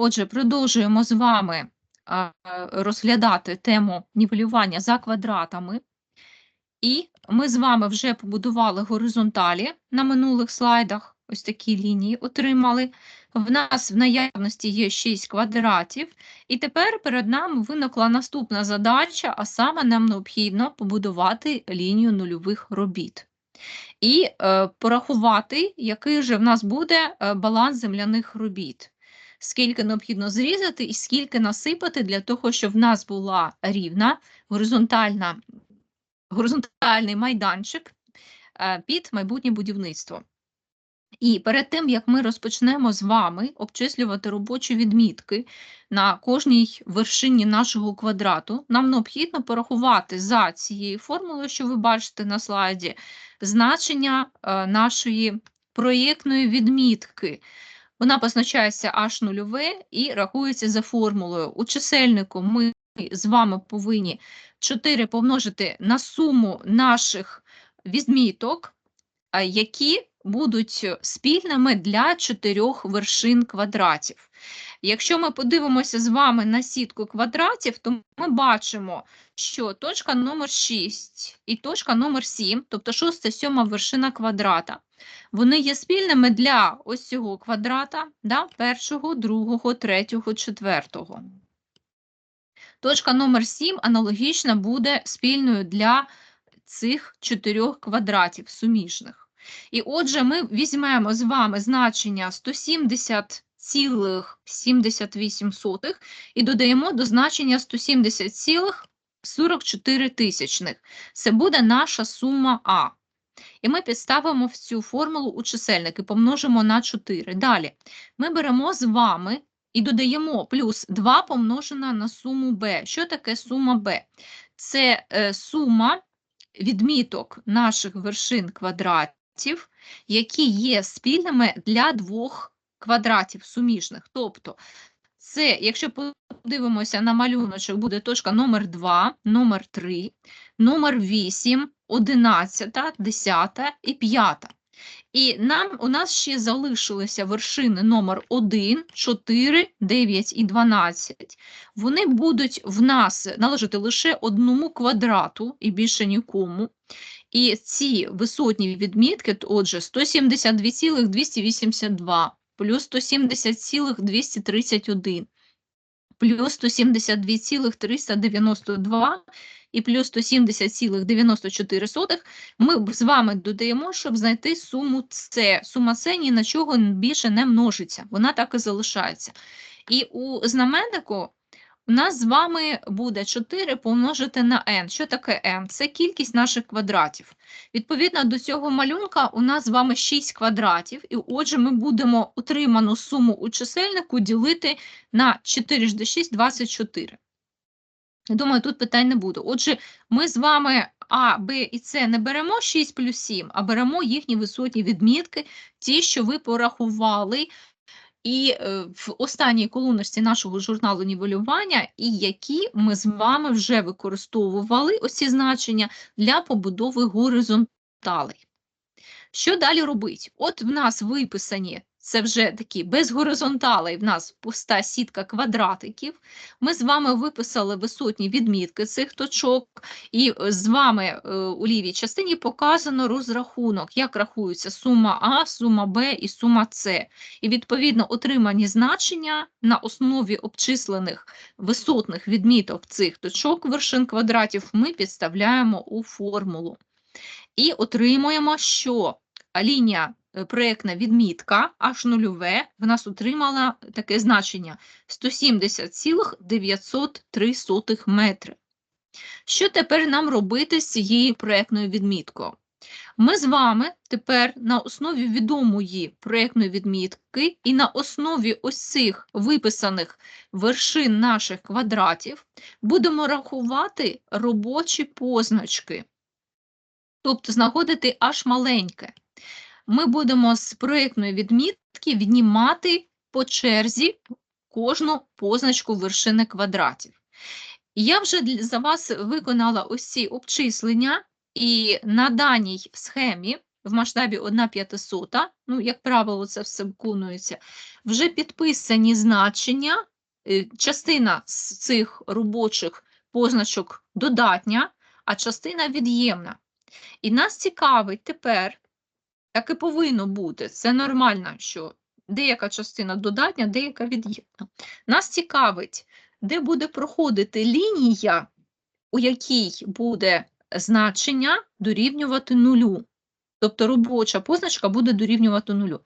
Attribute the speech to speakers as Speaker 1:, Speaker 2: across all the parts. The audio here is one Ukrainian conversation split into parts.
Speaker 1: Отже, продовжуємо з вами розглядати тему нівелювання за квадратами. І ми з вами вже побудували горизонталі на минулих слайдах. Ось такі лінії отримали. В нас в наявності є 6 квадратів, і тепер перед нами виникла наступна задача, а саме нам необхідно побудувати лінію нульових робіт. І е, порахувати, який же в нас буде е, баланс земляних робіт скільки необхідно зрізати і скільки насипати для того, щоб в нас була рівна горизонтальна, горизонтальний майданчик е, під майбутнє будівництво. І перед тим, як ми розпочнемо з вами обчислювати робочі відмітки на кожній вершині нашого квадрату, нам необхідно порахувати за цією формулою, що ви бачите на слайді, значення е, нашої проєктної відмітки. Вона позначається аж нульове і рахується за формулою. У чисельнику ми з вами повинні 4 помножити на суму наших відміток, які будуть спільними для чотирьох вершин квадратів. Якщо ми подивимося з вами на сітку квадратів, то ми бачимо, що точка номер 6 і точка номер 7, тобто шоста, сьома вершина квадрата, вони є спільними для ось цього квадрата, да, першого, другого, третього, четвертого. Точка номер 7 аналогічно буде спільною для цих чотирьох квадратів суміжних. І отже, ми візьмемо з вами значення 170,78 і додаємо до значення 170,44. Це буде наша сума А. І ми підставимо в цю формулу у чисельник і помножимо на 4. Далі ми беремо з вами і додаємо плюс 2 помножена на суму b. Що таке сума b? Це е, сума відміток наших вершин квадратів, які є спільними для двох квадратів суміжних. Тобто, це, якщо подивимося на малюночок, буде точка номер 2, номер 3, номер 8, 11, 10 і 5. І нам у нас ще залишилися вершини номер 1, 4, 9 і 12. Вони будуть в нас належати лише одному квадрату і більше нікому. І ці висотні відмітки, отже, 172,282 плюс 170,231 плюс 172,392 і плюс 170,94 ми з вами додаємо, щоб знайти суму С. Сума С ні на чого більше не множиться, вона так і залишається. І у знаменнику у нас з вами буде 4 помножити на n. Що таке n? Це кількість наших квадратів. Відповідно до цього малюнка, у нас з вами 6 квадратів, і отже, ми будемо отриману суму у чисельнику ділити на 4 до 6 24. Думаю, тут питань не буде. Отже, ми з вами А, Б і С не беремо 6 плюс 7, а беремо їхні висотні відмітки, ті, що ви порахували і е, в останній колоночці нашого журналу нівелювання, і які ми з вами вже використовували ось ці значення для побудови горизонталей. Що далі робить? От в нас виписані це вже такі без горизонталей в нас пуста сітка квадратиків. Ми з вами виписали висотні відмітки цих точок, і е, з вами е, у лівій частині показано розрахунок, як рахується сума А, сума Б і сума С. І відповідно отримані значення на основі обчислених висотних відміток цих точок вершин квадратів ми підставляємо у формулу. І отримуємо, що лінія проєктна відмітка аж нульове в нас отримала таке значення 170,903 метри. Що тепер нам робити з цією проєктною відміткою? Ми з вами тепер на основі відомої проєктної відмітки і на основі ось цих виписаних вершин наших квадратів будемо рахувати робочі позначки, тобто знаходити аж маленьке ми будемо з проєктної відмітки віднімати по черзі кожну позначку вершини квадратів. Я вже за вас виконала ось ці обчислення, і на даній схемі в масштабі 1 п'ятисота, ну, як правило, це все виконується, вже підписані значення, е, частина з цих робочих позначок додатня, а частина від'ємна. І нас цікавить тепер, так і повинно бути, це нормально, що деяка частина додатня, деяка від'ємна. Нас цікавить, де буде проходити лінія, у якій буде значення дорівнювати нулю. Тобто робоча позначка буде дорівнювати нулю.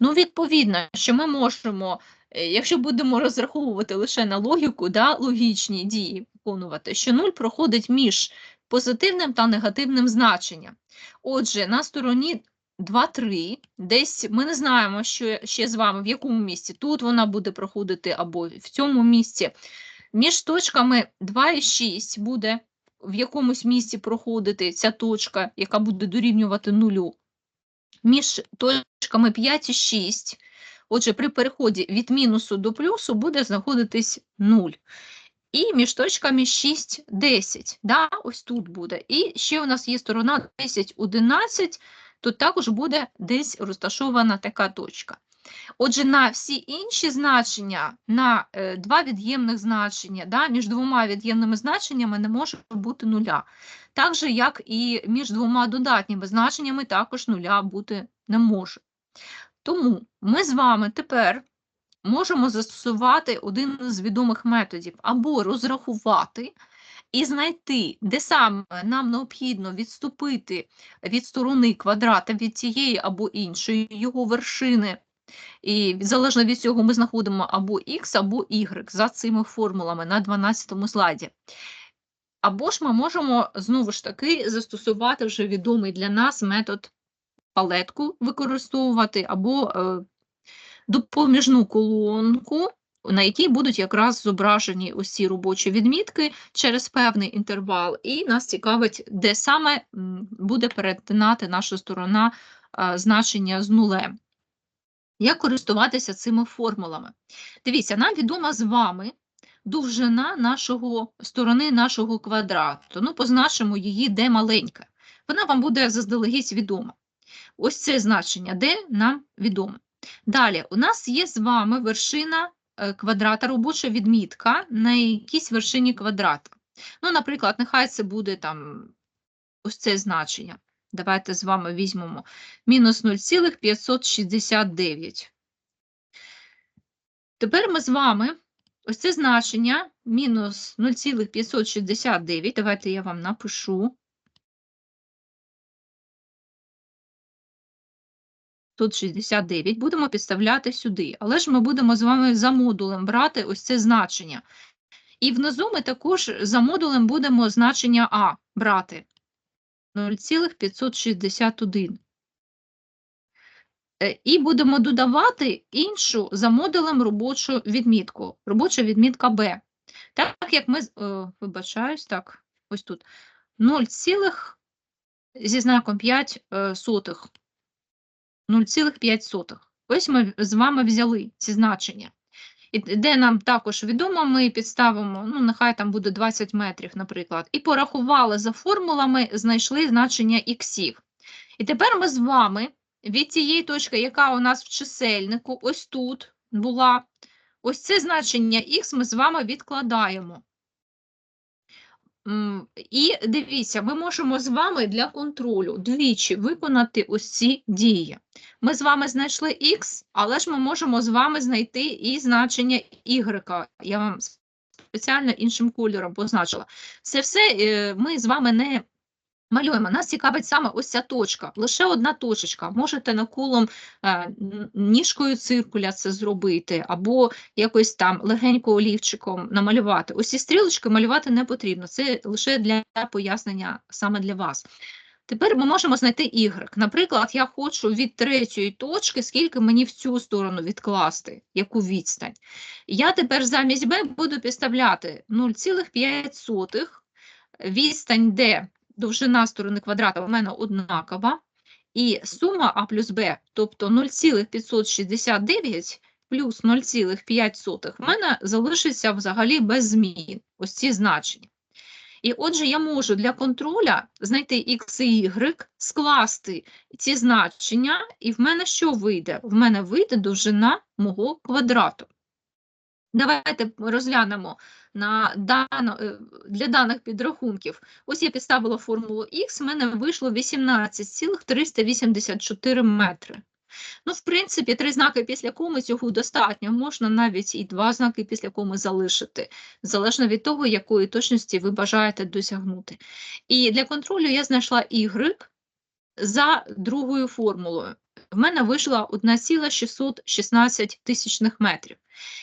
Speaker 1: Ну, відповідно, що ми можемо, е, якщо будемо розраховувати лише на логіку, да, логічні дії виконувати, що нуль проходить між позитивним та негативним значенням. Отже, на стороні 2, 3, десь ми не знаємо, що ще з вами, в якому місці. Тут вона буде проходити або в цьому місці. Між точками 2 і 6 буде в якомусь місці проходити ця точка, яка буде дорівнювати нулю. Між точками 5 і 6, отже, при переході від мінусу до плюсу буде знаходитись 0. І між точками 6, 10. Да, ось тут буде. І ще у нас є сторона 10, 11, тут також буде десь розташована така точка. Отже, на всі інші значення, на е, два від'ємних значення, да, між двома від'ємними значеннями не може бути нуля. Так же, як і між двома додатніми значеннями також нуля бути не може. Тому ми з вами тепер можемо застосувати один з відомих методів або розрахувати і знайти, де саме нам необхідно відступити від сторони квадрата від цієї або іншої його вершини. І залежно від цього ми знаходимо або X, або Y за цими формулами на 12 слайді. Або ж ми можемо знову ж таки застосувати вже відомий для нас метод палетку використовувати, або е, допоміжну колонку, на якій будуть якраз зображені усі робочі відмітки через певний інтервал, і нас цікавить, де саме буде перетинати наша сторона значення з нулем. Як користуватися цими формулами? Дивіться, нам відома з вами довжина нашого сторони нашого квадрату. Ну, позначимо її, де маленька. Вона вам буде заздалегідь відома. Ось це значення, де нам відомо. Далі, у нас є з вами вершина квадрата, робоча відмітка на якійсь вершині квадрата. Ну, Наприклад, нехай це буде там ось це значення. Давайте з вами візьмемо мінус 0,569. Тепер ми з вами ось це значення мінус 0,569. Давайте я вам напишу. Тут 69, будемо підставляти сюди. Але ж ми будемо з вами за модулем брати ось це значення. І внизу ми також за модулем будемо значення А брати. 0,561. Е, і будемо додавати іншу за модулем робочу відмітку. Робоча відмітка Б. Так як ми, о, вибачаюсь, так, ось тут 0, зі знаком 5 е, сотих. 0,5. Ось ми з вами взяли ці значення. І де нам також відомо, ми підставимо, ну, нехай там буде 20 метрів, наприклад, і порахували за формулами, знайшли значення іксів. І тепер ми з вами від цієї точки, яка у нас в чисельнику, ось тут була, ось це значення х ми з вами відкладаємо. І дивіться, ми можемо з вами для контролю двічі виконати ось ці дії. Ми з вами знайшли X, але ж ми можемо з вами знайти і значення Y. Я вам спеціально іншим кольором позначила. Це все е, ми з вами не Малюємо, нас цікавить саме ось ця точка, лише одна точечка. Можете наколом е, ніжкою циркуля це зробити, або якось там легенько олівчиком намалювати. Ось ці стрілочки малювати не потрібно, це лише для пояснення саме для вас. Тепер ми можемо знайти Y. Наприклад, я хочу від третьої точки, скільки мені в цю сторону відкласти, яку відстань. Я тепер замість B буду підставляти 0,5 відстань D довжина сторони квадрата у мене однакова, і сума А плюс Б, тобто 0,569 плюс 0,5 в мене залишиться взагалі без змін, ось ці значення. І отже, я можу для контроля знайти x і y, скласти ці значення, і в мене що вийде? В мене вийде довжина мого квадрату. Давайте розглянемо на дано, е, для даних підрахунків. Ось я підставила формулу Х, в мене вийшло 18,384 метри. Ну, в принципі, три знаки після коми цього достатньо. Можна навіть і два знаки після коми залишити, залежно від того, якої точності ви бажаєте досягнути. І для контролю я знайшла y за другою формулою. В мене вийшла 1,616 тисячних метрів.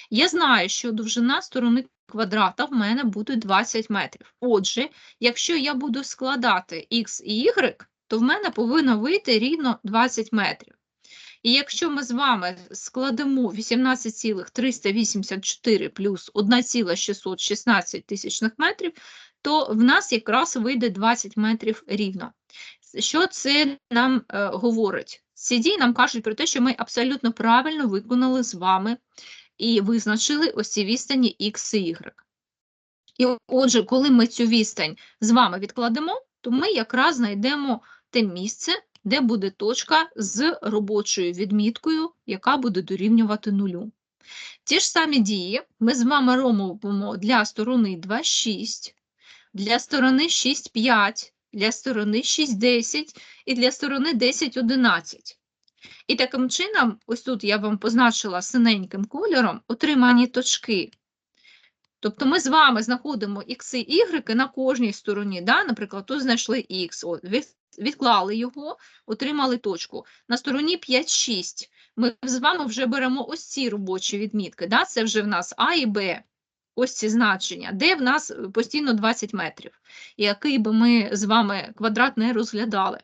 Speaker 1: Я знаю, що довжина сторони квадрата в мене буде 20 метрів. Отже, якщо я буду складати x і y, то в мене повинно вийти рівно 20 метрів. І якщо ми з вами складемо 18,384 плюс 1,616 тисячних метрів, то в нас якраз вийде 20 метрів рівно. Що це нам е, говорить? Ці дії нам кажуть про те, що ми абсолютно правильно виконали з вами і визначили ось ці відстані X і Y. І отже, коли ми цю відстань з вами відкладемо, то ми якраз знайдемо те місце, де буде точка з робочою відміткою, яка буде дорівнювати нулю. Ті ж самі дії ми з вами робимо для сторони 2,6, для сторони 6,5, для сторони 6,10 і для сторони 10,11. І таким чином, ось тут я вам позначила синеньким кольором отримані точки. Тобто ми з вами знаходимо х і y на кожній стороні. Да? Наприклад, тут знайшли х, відклали його, отримали точку. На стороні 5-6 ми з вами вже беремо ось ці робочі відмітки. Да? Це вже в нас А і Б. Ось ці значення, де в нас постійно 20 метрів, який би ми з вами квадрат не розглядали.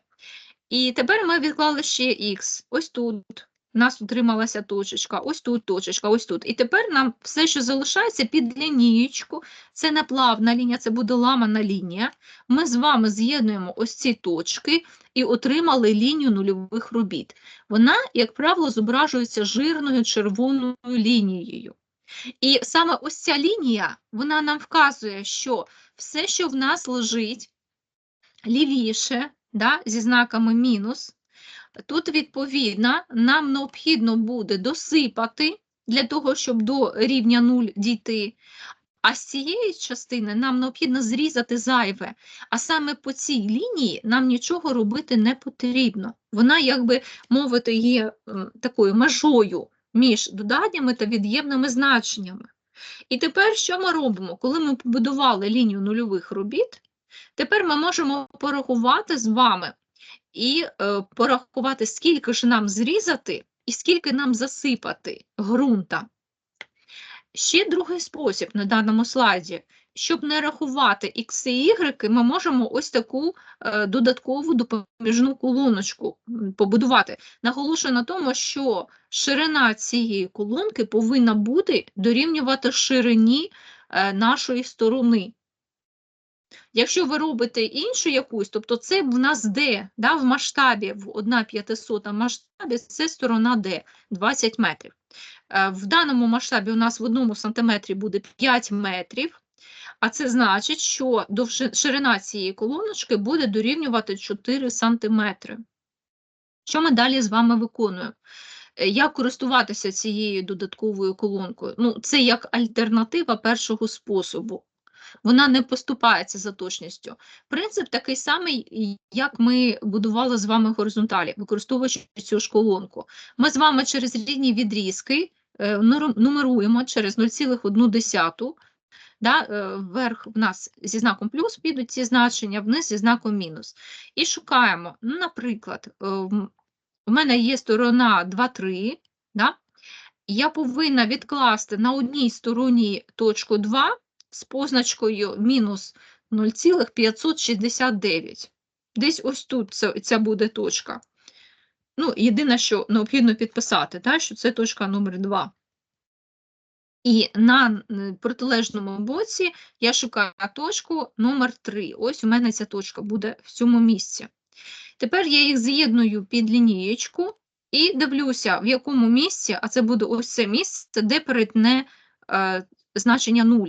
Speaker 1: І тепер ми відклали ще х. Ось тут у нас утрималася точечка, ось тут точечка, ось тут. І тепер нам все, що залишається під лінієчку, це не плавна лінія, це буде ламана лінія. Ми з вами з'єднуємо ось ці точки і отримали лінію нульових робіт. Вона, як правило, зображується жирною червоною лінією. І саме ось ця лінія вона нам вказує, що все, що в нас лежить лівіше, да, зі знаками мінус, тут, відповідно, нам необхідно буде досипати для того, щоб до рівня 0 дійти. А з цієї частини нам необхідно зрізати зайве, а саме по цій лінії нам нічого робити не потрібно. Вона, як би мовити, є такою межою між доданнями та від'ємними значеннями. І тепер що ми робимо? Коли ми побудували лінію нульових робіт, тепер ми можемо порахувати з вами і е, порахувати, скільки ж нам зрізати і скільки нам засипати ґрунта. Ще другий спосіб на даному слайді. Щоб не рахувати x і y, ми можемо ось таку е, додаткову допоміжну колоночку побудувати. Наголошую на тому, що ширина цієї колонки повинна бути дорівнювати ширині е, нашої сторони. Якщо ви робите іншу якусь, тобто це в нас D, да, в масштабі, в 1 500 масштабі, це сторона D, 20 метрів. Е, в даному масштабі у нас в одному сантиметрі буде 5 метрів, а це значить, що ширина цієї колоночки буде дорівнювати 4 сантиметри. Що ми далі з вами виконуємо? Е, як користуватися цією додатковою колонкою? Ну, Це як альтернатива першого способу вона не поступається за точністю. Принцип такий самий, як ми будували з вами горизонталі, використовуючи цю ж колонку. Ми з вами через різні відрізки е, нумеруємо через 0,1. Да, е, Вверх в нас зі знаком плюс підуть ці значення, вниз зі знаком мінус. І шукаємо, ну, наприклад, е, в мене є сторона 2,3, да? я повинна відкласти на одній стороні точку 2, з позначкою мінус 0,569. Десь ось тут ця буде точка. Ну, Єдине, що необхідно підписати, так, що це точка номер 2. І на протилежному боці я шукаю точку номер 3. Ось у мене ця точка буде в цьому місці. Тепер я їх з'єдную під лінієчку і дивлюся, в якому місці, а це буде ось це місце, де перетне е, значення 0.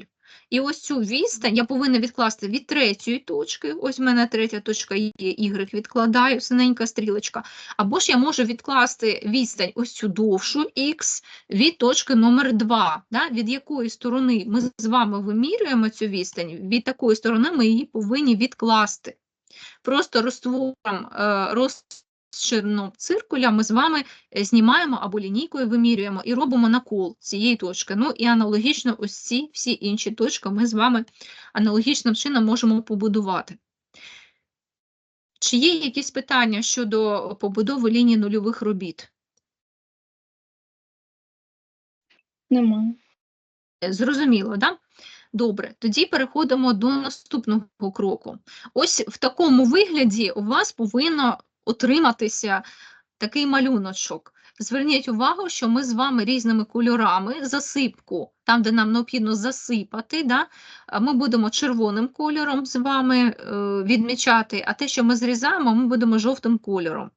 Speaker 1: І ось цю відстань я повинна відкласти від третьої точки. Ось в мене третя точка є, Y відкладаю, синенька стрілочка. Або ж я можу відкласти відстань ось цю довшу X від точки номер 2. Да? Від якої сторони ми з вами вимірюємо цю відстань, від такої сторони ми її повинні відкласти. Просто розтвором е, розчерном циркуля ми з вами е, знімаємо або лінійкою вимірюємо і робимо накол цієї точки. Ну і аналогічно ось ці всі інші точки ми з вами аналогічним чином можемо побудувати. Чи є якісь питання щодо побудови лінії нульових робіт?
Speaker 2: Немає.
Speaker 1: Е, Зрозуміло, да? Добре, тоді переходимо до наступного кроку. Ось в такому вигляді у вас повинно отриматися такий малюночок. Зверніть увагу, що ми з вами різними кольорами засипку, там, де нам необхідно засипати, да, ми будемо червоним кольором з вами е, відмічати, а те, що ми зрізаємо, ми будемо жовтим кольором.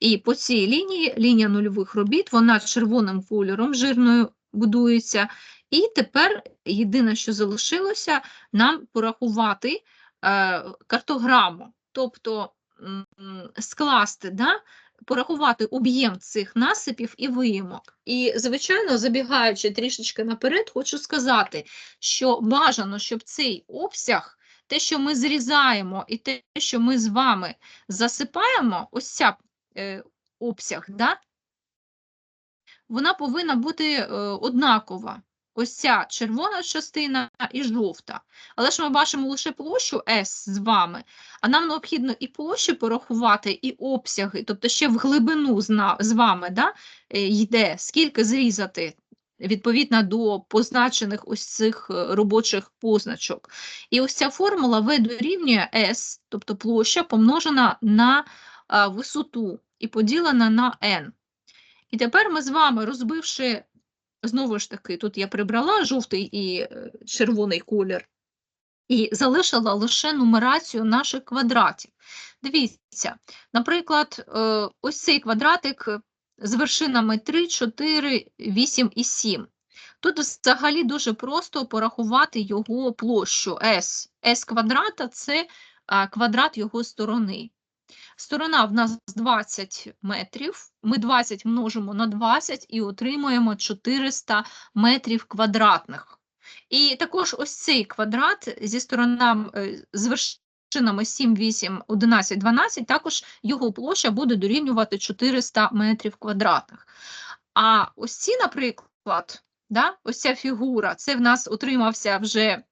Speaker 1: І по цій лінії, лінія нульових робіт, вона червоним кольором жирною будується. І тепер єдине, що залишилося, нам порахувати е, картограму, тобто скласти, да, порахувати об'єм цих насипів і виїмок. І, звичайно, забігаючи трішечки наперед, хочу сказати, що бажано, щоб цей обсяг, те, що ми зрізаємо, і те, що ми з вами засипаємо, ось ця е, обсяг, да, вона повинна бути е, однакова. Ось ця червона частина і жовта. Але ж ми бачимо лише площу S з вами, а нам необхідно і площу порахувати, і обсяги, тобто ще в глибину з, вами да, е, йде, скільки зрізати відповідно до позначених ось цих е, робочих позначок. І ось ця формула V дорівнює S, тобто площа помножена на висоту і поділена на n. І тепер ми з вами, розбивши, знову ж таки, тут я прибрала жовтий і е, червоний колір, і залишила лише нумерацію наших квадратів. Дивіться, наприклад, е, ось цей квадратик з вершинами 3, 4, 8 і 7. Тут взагалі дуже просто порахувати його площу S. S квадрата – це квадрат його сторони. Сторона в нас 20 метрів. Ми 20 множимо на 20 і отримуємо 400 метрів квадратних. І також ось цей квадрат зі сторонами е, з вершинами 7, 8, 11, 12, також його площа буде дорівнювати 400 метрів квадратних. А ось ці, наприклад, да, ось ця фігура, це в нас утримався вже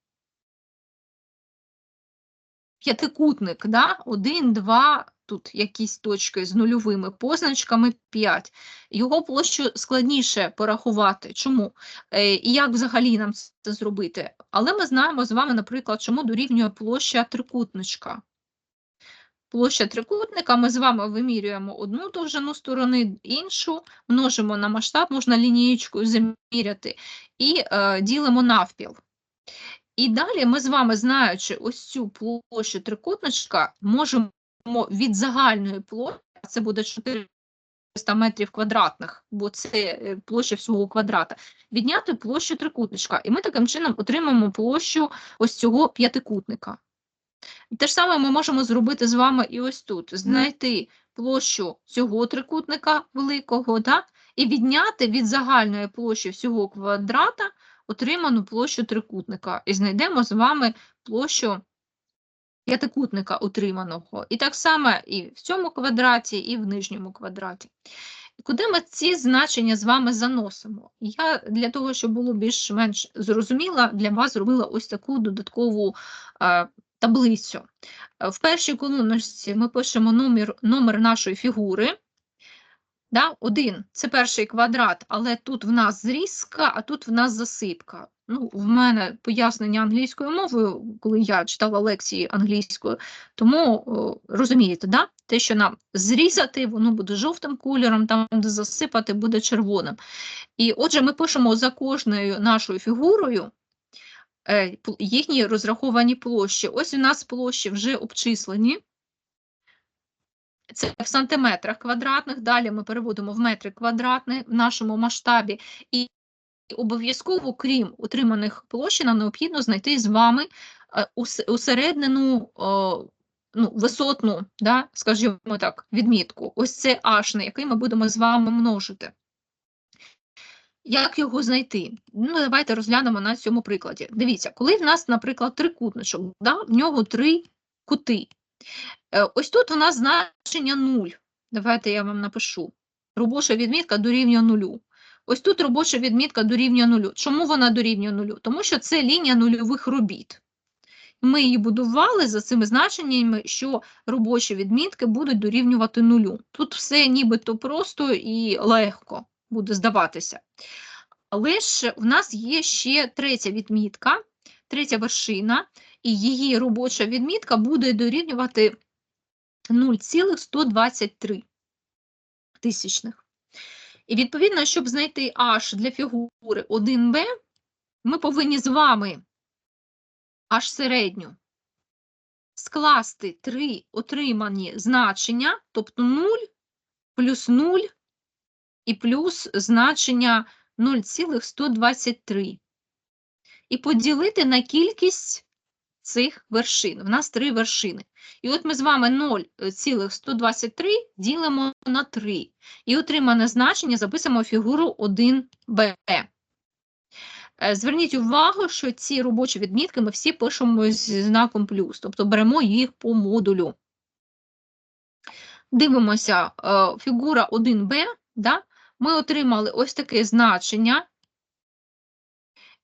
Speaker 1: п'ятикутник, да? 1, 2, тут якісь точки з нульовими позначками 5. Його площу складніше порахувати. Чому? Е, І як взагалі нам це зробити? Але ми знаємо з вами, наприклад, чому дорівнює площа трикутничка. Площа трикутника ми з вами вимірюємо одну довжину сторони, іншу, множимо на масштаб, можна лінієчкою заміряти, і е, ділимо навпіл. І далі ми з вами, знаючи ось цю площу трикутничка, можемо від загальної площі, це буде 400 метрів квадратних, бо це е, площа всього квадрата, відняти площу трикутничка. І ми таким чином отримаємо площу ось цього п'ятикутника. Те ж саме ми можемо зробити з вами і ось тут: знайти площу цього трикутника великого, да? і відняти від загальної площі всього квадрата отриману площу трикутника. І знайдемо з вами площу п'ятикутника отриманого. І так само і в цьому квадраті, і в нижньому квадраті. Куди ми ці значення з вами заносимо? Я для того, щоб було більш-менш зрозуміло, для вас зробила ось таку додаткову е, таблицю. В першій колоночці ми пишемо номер, номер нашої фігури. Да? Один це перший квадрат, але тут в нас зрізка, а тут в нас засипка. Ну, в мене пояснення англійською мовою, коли я читала лекції англійською, тому розумієте, да? те, що нам зрізати, воно буде жовтим кольором, там, де засипати, буде червоним. І отже, ми пишемо за кожною нашою фігурою е, їхні розраховані площі. Ось у нас площі вже обчислені. Це в сантиметрах квадратних, далі ми переводимо в метри квадратні в нашому масштабі. І обов'язково, крім утриманих площі, необхідно знайти з вами е, усереднену ну, висотну, да, скажімо так, відмітку. Ось це h, на який ми будемо з вами множити. Як його знайти? Ну, давайте розглянемо на цьому прикладі. Дивіться, коли в нас, наприклад, трикутничок, да, в нього три кути. Е, Ось тут у нас значення 0. Давайте я вам напишу. Робоча відмітка дорівнює нулю. Ось тут робоча відмітка дорівнює нулю. Чому вона дорівнює нулю? Тому що це лінія нульових робіт. Ми її будували за цими значеннями, що робочі відмітки будуть дорівнювати нулю. Тут все нібито просто і легко буде здаватися. Але ж в нас є ще третя відмітка, третя вершина, і її робоча відмітка буде дорівнювати 0,123 тисячних. І відповідно, щоб знайти h для фігури 1b, ми повинні з вами h середню скласти три отримані значення, тобто 0 плюс 0 і плюс значення 0,123. І поділити на кількість цих вершин. В нас три вершини. І от ми з вами 0,123 ділимо на 3. І отримане значення записуємо фігуру 1b. Е, Зверніть увагу, що ці робочі відмітки ми всі пишемо зі знаком плюс, тобто беремо їх по модулю. Дивимося, е, фігура 1b, да? ми отримали ось таке значення,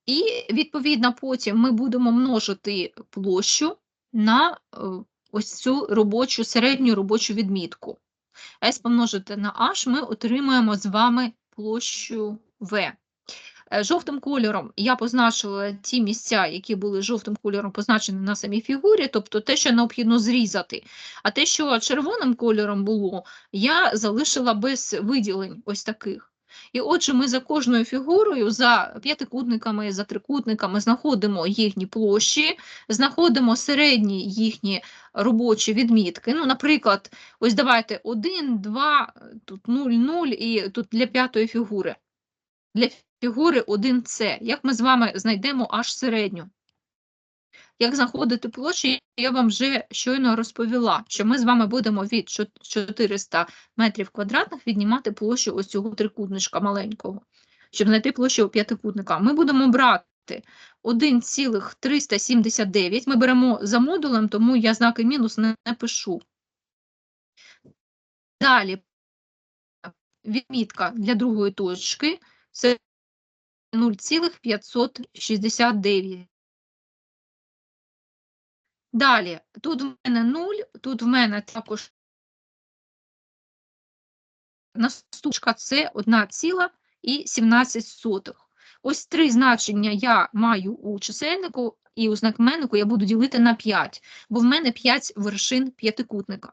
Speaker 1: і відповідно потім ми будемо множити площу на е, ось цю робочу, середню робочу відмітку. S помножити на H ми отримаємо з вами площу V. Е, Жовтим кольором я позначила ті місця, які були жовтим кольором позначені на самій фігурі, тобто те, що необхідно зрізати. А те, що червоним кольором було, я залишила без виділень ось таких. І отже, ми за кожною фігурою, за п'ятикутниками, за трикутниками знаходимо їхні площі, знаходимо середні їхні робочі відмітки. Ну, наприклад, ось давайте 1, 2, тут 0, 0 і тут для п'ятої фігури. Для фігури 1С. Як ми з вами знайдемо аж середню? Як знаходити площі, я вам вже щойно розповіла, що ми з вами будемо від 400 метрів квадратних віднімати площу ось цього трикутничка маленького, щоб знайти площу п'ятикутника. Ми будемо брати 1,379. Ми беремо за модулем, тому я знаки мінус не, не пишу. Далі відмітка для другої точки це 0,569. Далі, тут в мене 0, тут в мене також наступка це 1,17. Ось три значення я маю у чисельнику, і у знакменнику я буду ділити на 5, бо в мене 5 вершин п'ятикутника.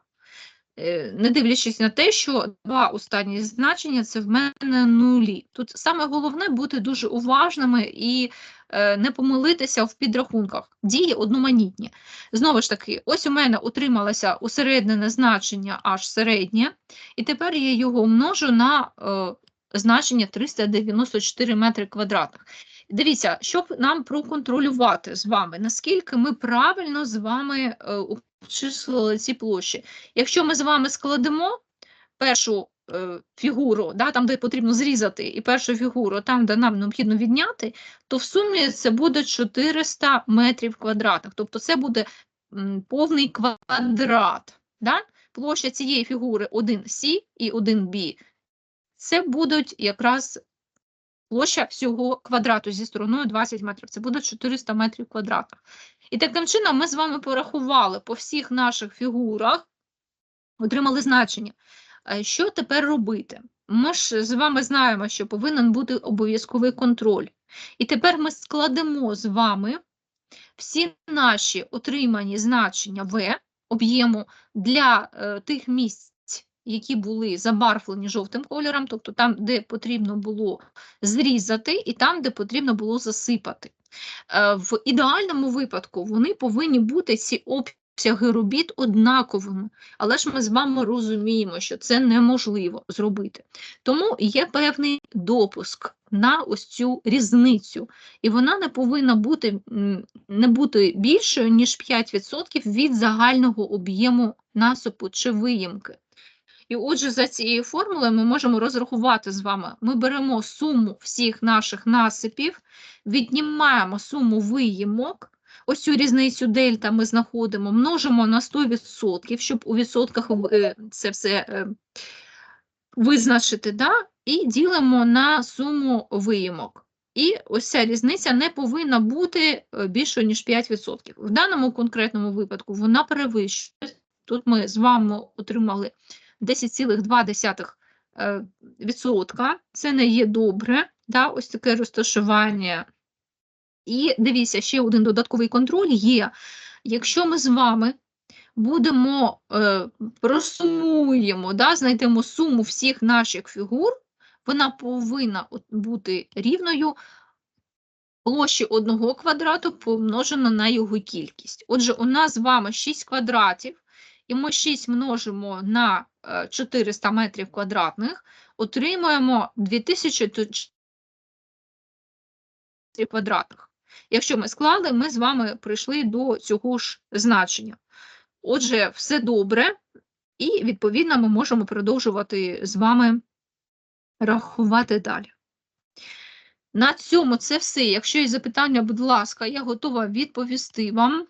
Speaker 1: Е, Не дивлячись на те, що два останні значення це в мене нулі. Тут саме головне бути дуже уважними і е, не помилитися в підрахунках. Дії одноманітні. Знову ж таки, ось у мене утрималося усереднене значення аж середнє, і тепер я його множу на е, значення 394 метри квадратних. Дивіться, щоб нам проконтролювати з вами, наскільки ми правильно з вами е, обчислили ці площі. Якщо ми з вами складемо першу е, фігуру, да, там, де потрібно зрізати, і першу фігуру, там, де нам необхідно відняти, то в сумі це буде 400 метрів квадратних. Тобто це буде повний квадрат. Да? Площа цієї фігури 1С і 1Б. Це будуть якраз площа всього квадрату зі стороною 20 метрів. Це буде 400 метрів квадратних. І таким чином ми з вами порахували по всіх наших фігурах, отримали значення. Е, Що тепер робити? Ми ж з вами знаємо, що повинен бути обов'язковий контроль. І тепер ми складемо з вами всі наші отримані значення В об'єму для е, тих місць, які були забарвлені жовтим кольором, тобто там, де потрібно було зрізати, і там, де потрібно було засипати. Е, В ідеальному випадку вони повинні бути ці обсяги робіт однаковими, але ж ми з вами розуміємо, що це неможливо зробити. Тому є певний допуск. на ось цю різницю. І вона не повинна бути, не бути більшою, ніж 5% від загального об'єму насипу чи виїмки. І отже, за цією формулою ми можемо розрахувати з вами. Ми беремо суму всіх наших насипів, віднімаємо суму виїмок, ось цю різницю дельта ми знаходимо, множимо на 100%, щоб у відсотках е, це все е, визначити, да? і ділимо на суму виїмок. І ось ця різниця не повинна бути е, більшою, ніж 5%. В даному конкретному випадку вона перевищує. Тут ми з вами отримали 10,2%. е. Це не є добре, да? ось таке розташування. І дивіться, ще один додатковий контроль є. Якщо ми з вами будемо е, просумуємо, да, знайдемо суму всіх наших фігур, вона повинна бути рівною площі одного квадрату помножено на його кількість. Отже, у нас з вами 6 квадратів, і ми 6 множимо на е, 400 метрів квадратних, отримуємо 2000 квадратних. Якщо ми склали, ми з вами прийшли до цього ж значення. Отже, все добре, і відповідно ми можемо продовжувати з вами рахувати далі. На цьому це все. Якщо є запитання, будь ласка, я готова відповісти вам.